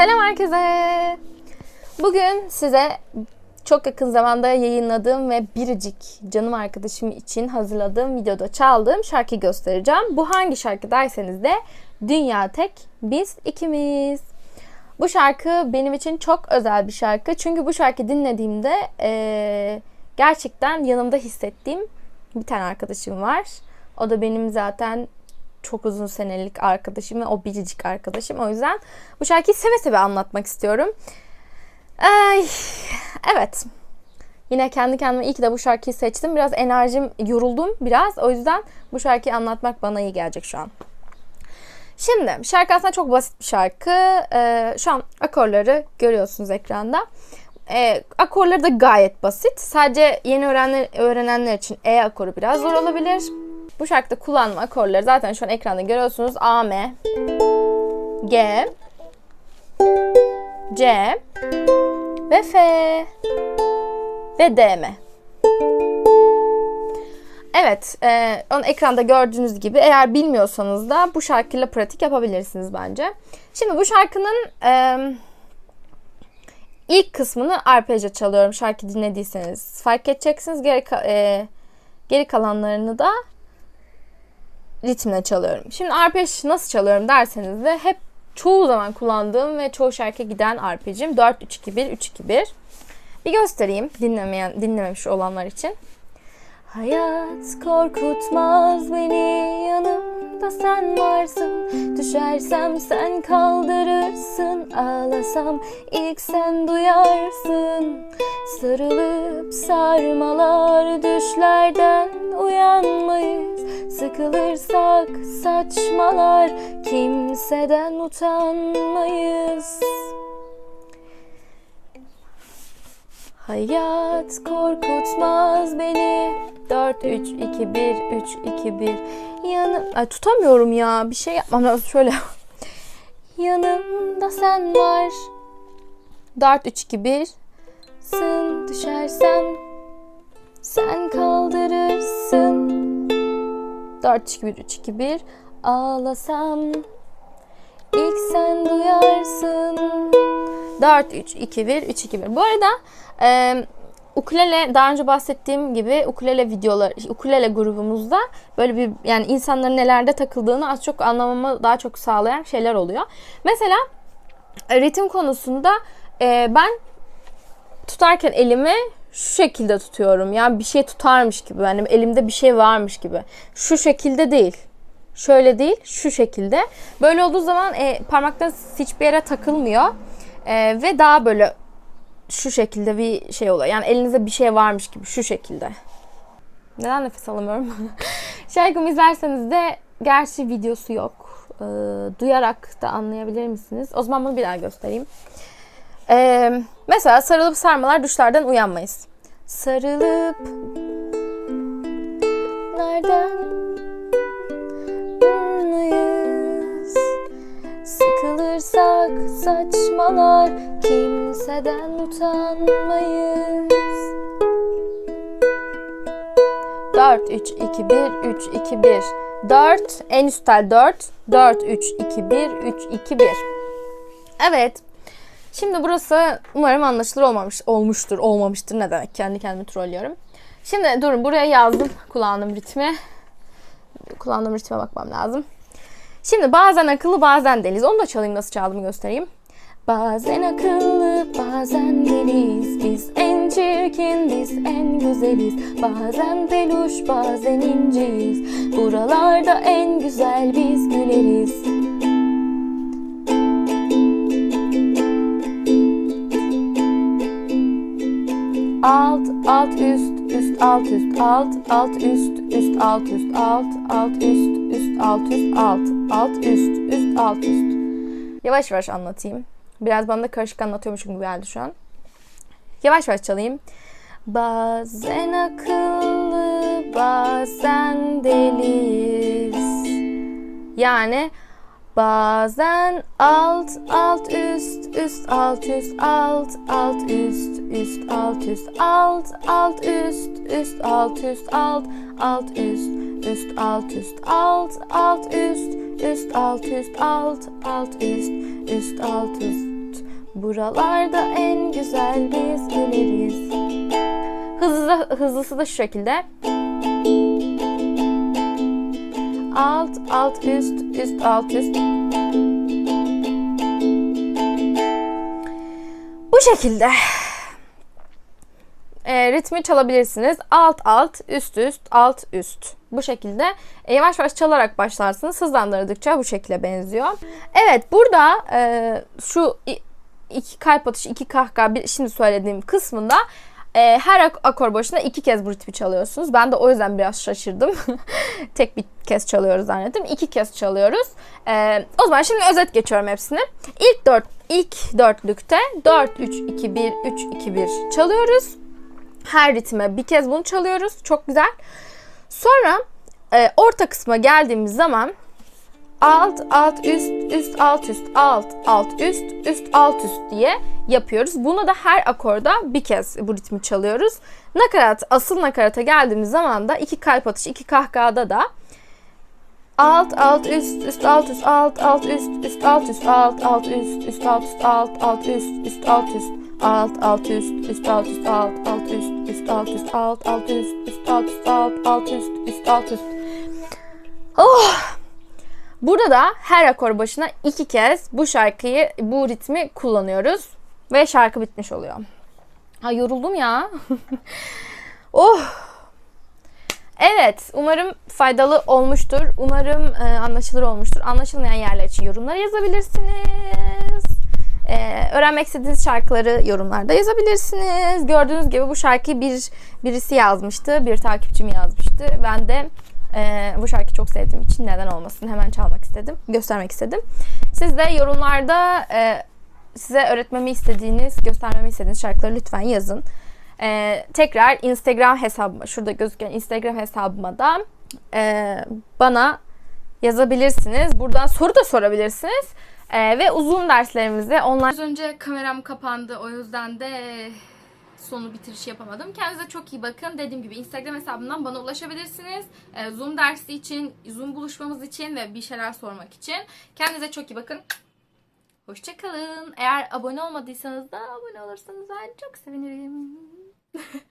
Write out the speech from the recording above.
Selam herkese. Bugün size çok yakın zamanda yayınladığım ve biricik canım arkadaşım için hazırladığım videoda çaldığım şarkı göstereceğim. Bu hangi şarkı derseniz de Dünya Tek Biz ikimiz. Bu şarkı benim için çok özel bir şarkı. Çünkü bu şarkı dinlediğimde eee, gerçekten yanımda hissettiğim bir tane arkadaşım var. O da benim zaten çok uzun senelik arkadaşım ve o biricik arkadaşım. O yüzden bu şarkıyı seve seve anlatmak istiyorum. Ay, evet. Yine kendi kendime iyi ki de bu şarkıyı seçtim. Biraz enerjim yoruldum biraz. O yüzden bu şarkıyı anlatmak bana iyi gelecek şu an. Şimdi şarkı aslında çok basit bir şarkı. Ee, şu an akorları görüyorsunuz ekranda. Ee, akorları da gayet basit. Sadece yeni öğrenenler, öğrenenler için E akoru biraz zor olabilir. Bu şarkıda kullanılan akorları zaten şu an ekranda görüyorsunuz. A, M, G, C ve F ve D, M. Evet, e, onu ekranda gördüğünüz gibi eğer bilmiyorsanız da bu şarkıyla pratik yapabilirsiniz bence. Şimdi bu şarkının e, ilk kısmını arpejle çalıyorum şarkı dinlediyseniz. Fark edeceksiniz geri, e, geri kalanlarını da ritimle çalıyorum. Şimdi arpej nasıl çalıyorum derseniz de hep çoğu zaman kullandığım ve çoğu şarkıya giden arpejim 4-3-2-1-3-2-1. Bir göstereyim dinlemeyen, dinlememiş olanlar için. Hayat korkutmaz beni yanımda sen varsın Düşersem sen kaldırırsın ağlasam ilk sen duyarsın Sarılıp sarmalar düşlerden uyanmayız. Sıkılırsak saçmalar kimseden utanmayız. Hayat korkutmaz beni. 4 3 2 1 3 2 1 Yanım Ay, tutamıyorum ya. Bir şey yapmam lazım. Şöyle. Yanımda sen var. 4 3 2 1 Sın düşersem sen kaldırırsın 4 2 1 3 2 1 Ağlasam ilk sen duyarsın 4 3 2 1 3 2 1. Bu arada e, ukulele daha önce bahsettiğim gibi ukulele videolar ukulele grubumuzda böyle bir yani insanların nelerde takıldığını az çok anlamamı daha çok sağlayan şeyler oluyor. Mesela e, ritim konusunda e, ben tutarken elimi şu şekilde tutuyorum. Yani bir şey tutarmış gibi. Yani elimde bir şey varmış gibi. Şu şekilde değil. Şöyle değil, şu şekilde. Böyle olduğu zaman e, parmaklarınız hiçbir yere takılmıyor. E, ve daha böyle şu şekilde bir şey oluyor. Yani elinizde bir şey varmış gibi şu şekilde. Neden nefes alamıyorum? Şarkımı izlerseniz de gerçi videosu yok. E, duyarak da anlayabilir misiniz? O zaman bunu bir daha göstereyim. E, mesela sarılıp sarmalar düşlerden uyanmayız. Sarılıp nereden uyanmayız? Sıkılırsak saçmalar kimseden utanmayız. 4 3 2 1 3 2 1 4 en üst tel 4 4 3 2 1 3 2 1 Evet. Şimdi burası umarım anlaşılır olmamış olmuştur. Olmamıştır ne demek? Kendi kendimi trollüyorum. Şimdi durun buraya yazdım kullandığım ritmi. Kullandığım ritme bakmam lazım. Şimdi bazen akıllı bazen deliz. Onu da çalayım nasıl çaldığımı göstereyim. Bazen akıllı bazen deliz Biz en çirkin biz en güzeliz Bazen peluş bazen inciyiz Buralarda en güzel biz güleriz Alt alt üst üst alt üst alt alt üst üst alt üst alt alt üst üst alt üst alt alt üst üst alt üst. Yavaş yavaş anlatayım. Biraz bana da karışık anlatıyormuşum gibi geldi şu an. Yavaş yavaş çalayım. Bazen akıllı, bazen deliyiz. Yani bazen alt alt üst üst alt üst alt alt üst üst alt üst alt alt üst üst alt üst alt alt üst üst alt üst alt alt üst üst alt üst alt alt üst üst alt üst Buralarda en güzel biz güleriz. Hızlı, hızlısı da şu şekilde. Alt, alt, üst, üst, alt, üst. Bu şekilde e, ritmi çalabilirsiniz. Alt alt, üst üst, alt üst. Bu şekilde e, yavaş yavaş çalarak başlarsınız. Hızlandırdıkça bu şekilde benziyor. Evet burada e, şu iki kalp atışı, iki kahkaha bir, şimdi söylediğim kısmında e, her ak- akor başına iki kez bu ritmi çalıyorsunuz. Ben de o yüzden biraz şaşırdım. Tek bir kez çalıyoruz zannettim. İki kez çalıyoruz. E, o zaman şimdi özet geçiyorum hepsini. İlk dört, ilk dörtlükte 4, 3, 2, 1, 3, 2, 1 çalıyoruz. Her ritme bir kez bunu çalıyoruz. Çok güzel. Sonra e, orta kısma geldiğimiz zaman alt alt üst üst alt üst alt alt üst üst alt üst diye yapıyoruz. Bunu da her akorda bir kez bu ritmi çalıyoruz. Nakarat asıl nakarata geldiğimiz zaman da iki kalp atışı iki kahkahada da alt alt üst üst alt üst alt alt üst üst alt üst alt alt üst üst alt üst alt alt üst üst alt üst alt alt üst üst alt üst alt alt üst üst alt üst alt alt üst üst alt üst alt alt üst üst alt üst Oh! Burada da her akor başına iki kez bu şarkıyı, bu ritmi kullanıyoruz. Ve şarkı bitmiş oluyor. Ha yoruldum ya. oh! Evet, umarım faydalı olmuştur. Umarım e, anlaşılır olmuştur. Anlaşılmayan yerler için yorumlara yazabilirsiniz. E, öğrenmek istediğiniz şarkıları yorumlarda yazabilirsiniz. Gördüğünüz gibi bu şarkıyı bir birisi yazmıştı. Bir takipçim yazmıştı. Ben de e, bu şarkıyı çok sevdiğim için neden olmasın hemen çalmak istedim. Göstermek istedim. Siz de yorumlarda e, size öğretmemi istediğiniz, göstermemi istediğiniz şarkıları lütfen yazın. Ee, tekrar Instagram hesabıma, şurada gözüken Instagram hesabıma da e, bana yazabilirsiniz. Buradan soru da sorabilirsiniz. Ee, ve uzun derslerimizi online... Az önce kameram kapandı. O yüzden de sonu bitiriş yapamadım. Kendinize çok iyi bakın. Dediğim gibi Instagram hesabımdan bana ulaşabilirsiniz. Ee, Zoom dersi için, Zoom buluşmamız için ve bir şeyler sormak için. Kendinize çok iyi bakın. Hoşçakalın. Eğer abone olmadıysanız da abone olursanız ben çok sevinirim.